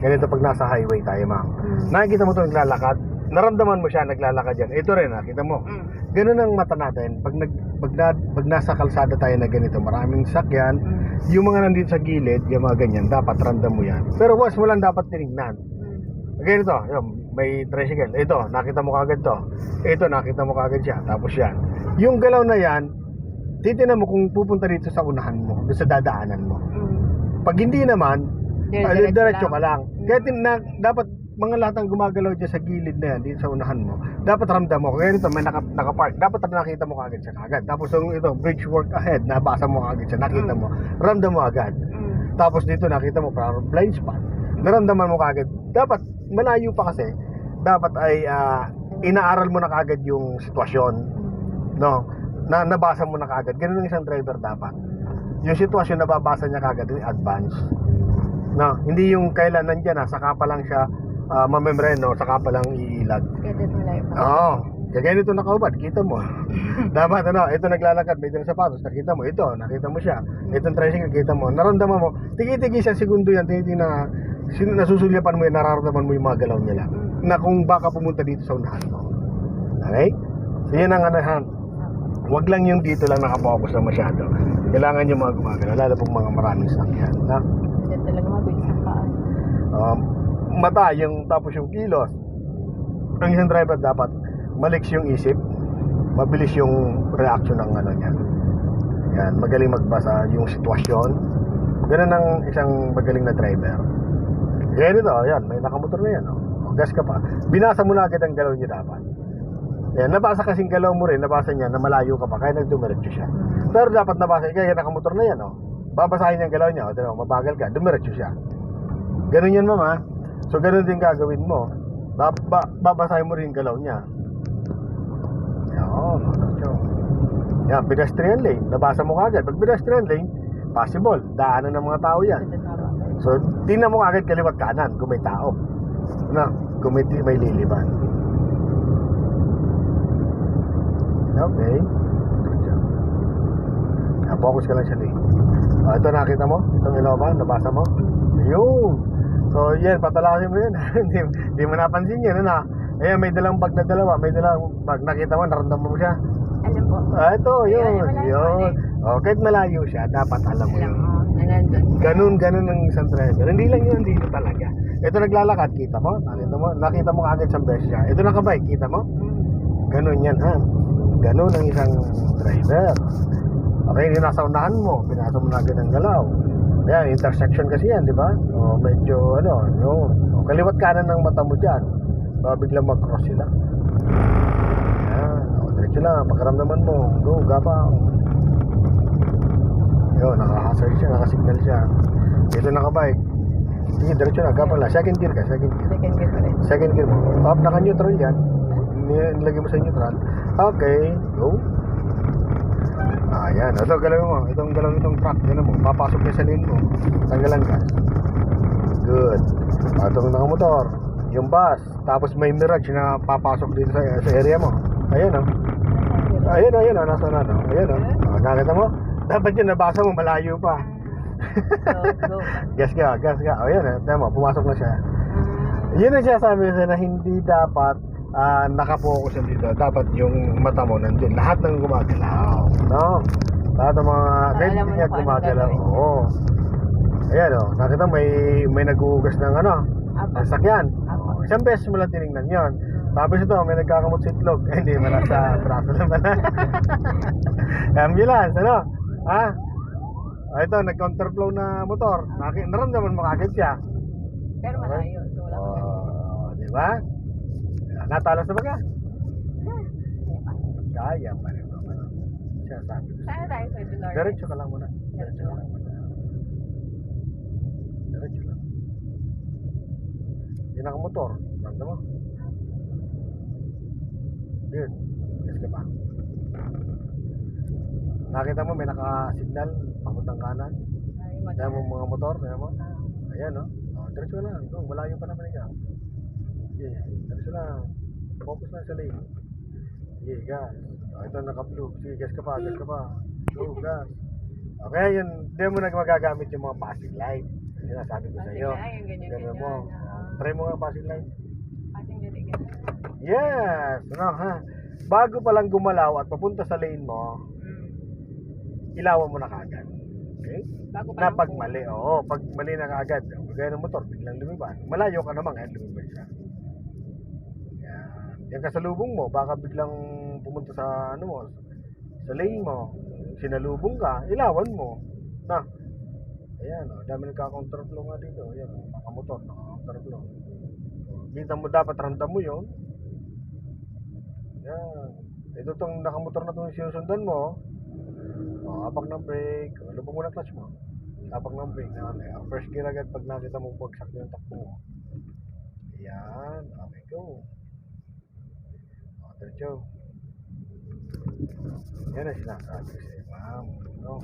Ganito pag nasa highway tayo, ma'am. Nakikita mo 'to naglalakad. Naramdaman mo siya naglalakad yan. Ito rin, nakita mo. Mm. Ganun ang mata natin. Pag, nag, pag, na, pag nasa kalsada tayo na ganito, maraming sakyan, Mm. yung mga nandito sa gilid, yung mga ganyan, dapat ramdam mo yan. Pero once mo lang dapat tinignan. Mm. Ganito, yun, may tricycle. Ito, nakita mo kagad to. Ito, nakita mo kagad siya. Tapos yan. Yung galaw na yan, titinan mo kung pupunta dito sa unahan mo, doon sa dadaanan mo. Mm. Pag hindi naman, Dire- diretso, diretso ka lang. Mm. Kaya tin na, dapat mga lahat ng gumagalaw dyan sa gilid na yan, dito sa unahan mo, dapat ramdam mo. Kaya nito, may naka, nakapark. Dapat nakita mo kagad siya kagad. Tapos yung ito, bridge work ahead, nabasa mo kagad siya, nakita mo. Ramdam mo agad. Mm. Tapos dito nakita mo parang blind spot. Naramdaman mo kagad. Dapat malayo pa kasi. Dapat ay ah, inaaral mo na kagad yung sitwasyon, no? Na nabasa mo na kagad. Ganun ang isang driver dapat. Yung sitwasyon nababasa niya kagad in advance. No, hindi yung kailan nandiyan na saka pa lang siya uh, mamembreno, saka pa lang iilag. Dito malayo pa. Oo. Kaya ganito nakaubad, kita mo. Dapat ano, ito naglalakad, may dalang sapatos, nakita mo. Ito, nakita mo siya. Itong tricycle, nakita mo. Naramdaman mo, tigi-tigi sa segundo yan, tigi na sin- nasusulyapan mo yan, nararamdaman mo yung mga galaw nila. Na kung baka pumunta dito sa unahan mo. Okay? So yan ang anahan. Huwag lang yung dito lang nakapokus na masyado. Kailangan yung mga gumagalaw, lalo pong mga maraming sakyan. Na? Kaya talaga mabilis ang paan. um, mata yung tapos yung kilos ang isang driver dapat maliks yung isip mabilis yung reaction ng ano niya yan magaling magbasa yung sitwasyon ganun ang isang magaling na driver kaya nito yan may nakamotor na yan oh. O, gas ka pa binasa mo na agad ang galaw niya dapat yan, nabasa kasing galaw mo rin, nabasa niya na malayo ka pa, kaya nagdumiretso siya. Pero dapat nabasa, kaya nakamotor na yan, oh. Babasahin ang galaw niya, mo, mabagal ka, dumiretso siya. Ganun yan, mama. So, ganun din gagawin mo. Ba ba babasahin mo rin yung galaw niya. Yan, diretso. Yan, pedestrian lane. Nabasa mo kagad. Pag pedestrian lane, possible. Daanan ng mga tao yan. Na? So, tingnan mo kagad kaliwat kanan kung may tao. Ano? Kung may, may liliban. Okay. Diretso. Yan, focus ka lang sa lane. Ah, ito nakita mo? Itong Innova, nabasa mo? Ayun. So, yan, patalasin mo yun. Hindi hindi mo napansin yan, ano? Ayan, may dalang bag na dalawa. May dalang bag. Nakita mo, naramdaman mo siya. Alam po. Ah, ito, yun. Malayo Yun. Oh, kahit malayo siya, dapat alam mo yun. na. Ganun, ganun ang isang driver. Hindi lang yun, dito talaga. Ito naglalakad, kita mo? Nakita mo? Nakita mo kagad sa beses siya. Ito nakabike, kita mo? Mm. Ganun yan, ha? Ganun ang isang driver. Okay, hindi nasa unahan mo. Pinasok mo na agad ang galaw. Ayan, intersection kasi yan, di ba? O, medyo, ano, yun. O, kaliwat kanan ng mata mo dyan. Baka biglang mag-cross sila. Ayan, o, diretso lang. Pagkaramdaman mo, go, gabang. Yun, naka-hazard siya, naka-signal siya. Dito nakabike. Sige, diretso na, gabang lang. Second gear ka, second gear. Second gear pa rin. Second gear mo. Up, naka-neutral yan. Ni- Nilagay mo sa neutral. Okay, go. Ayan, ito galawin mo. Itong galawin itong truck. Yan mo. Papasok niya sa lane mo. Tanggalan gas. Good. Ah, Itong nakamotor. Yung bus. Tapos may mirage na papasok dito sa, sa area mo. Ayan o. Oh. Ayan o, ayan o. Nasa na no? Ayan o. Oh. nakita mo? Dapat yun nabasa mo malayo pa. Go. gas ka, gas ka. O yan o. Tama, pumasok na siya. Ah, Yun ang sinasabi ko na hindi dapat ah, nakapokus yan dito. Dapat yung mata mo nandun. Lahat ng gumagalaw. No? Lahat ng mga kahit hindi nga gumagalaw. Oo. Ayan o. Nakita may, may naguhugas ng ano, Apo. ng sakyan. Oh, Isang beses mo lang tinignan yon. Tapos ito, may nagkakamot sa itlog. Eh, hindi, wala sa braso naman. Ambulance, ano? Ha? Ah, ito, nag-counterflow na motor. Naki, naramdaman mo kagad siya. Pero malayo. Wala. Oh, di ba? Natalas na ba ka? Kaya pa. Kaya rin naman. Siya sabi. Saan tayo sa Dolores? Diretso ka lang muna. Diretso ka lang muna. Diretso lang. Yan ang motor. Ramdam mo? Good. Yes ka pa. Nakita mo may naka-signal papuntang kanan. Ay, Dahil mo mga motor, dahil mo. Ah, Ayan, no? Oh, diretso lang. Malayo pa naman ikaw. Okay, diretso lang. Focus lang sa lane. Sige, gas. Oh, ito naka-blue. Sige, gas ka pa, gas ka pa. Go, gas. Okay, yun. Hindi mo na magagamit yung mga passing light. sinasabi ko sa iyo. ganyan, mo. ah. Try mo nga passing line. Passing ganyan. Yes! Ano, ha? Bago pa lang gumalaw at papunta sa lane mo, Mm. ilawan mo na kagad. Okay? Bago pa Na pag mali, oo, pag mali na kagad, gaya ng motor, biglang lumipad. Malayo ka naman, kaya lumipad siya. Yan kasalubong mo, baka biglang pumunta sa, ano mo, sa lane mo, sinalubong ka, ilawan mo. Na, ayan, oh, dami nagka-counterflow nga dito. Ayan, oh, nakamotor, naka-counterflow. Kita mo, dapat ramdam mo yun. Yan. Ito tong nakamotor na itong sinusundan mo, Oh, apak ng brake. Lubog mo na clutch mo. Apak ng brake. Na, uh, first gear agad pag nakita mo bagsak yung takbo mo. Ayan. Okay, go. Diretso. Yan ang sinasabi sa'yo, ma'am. No?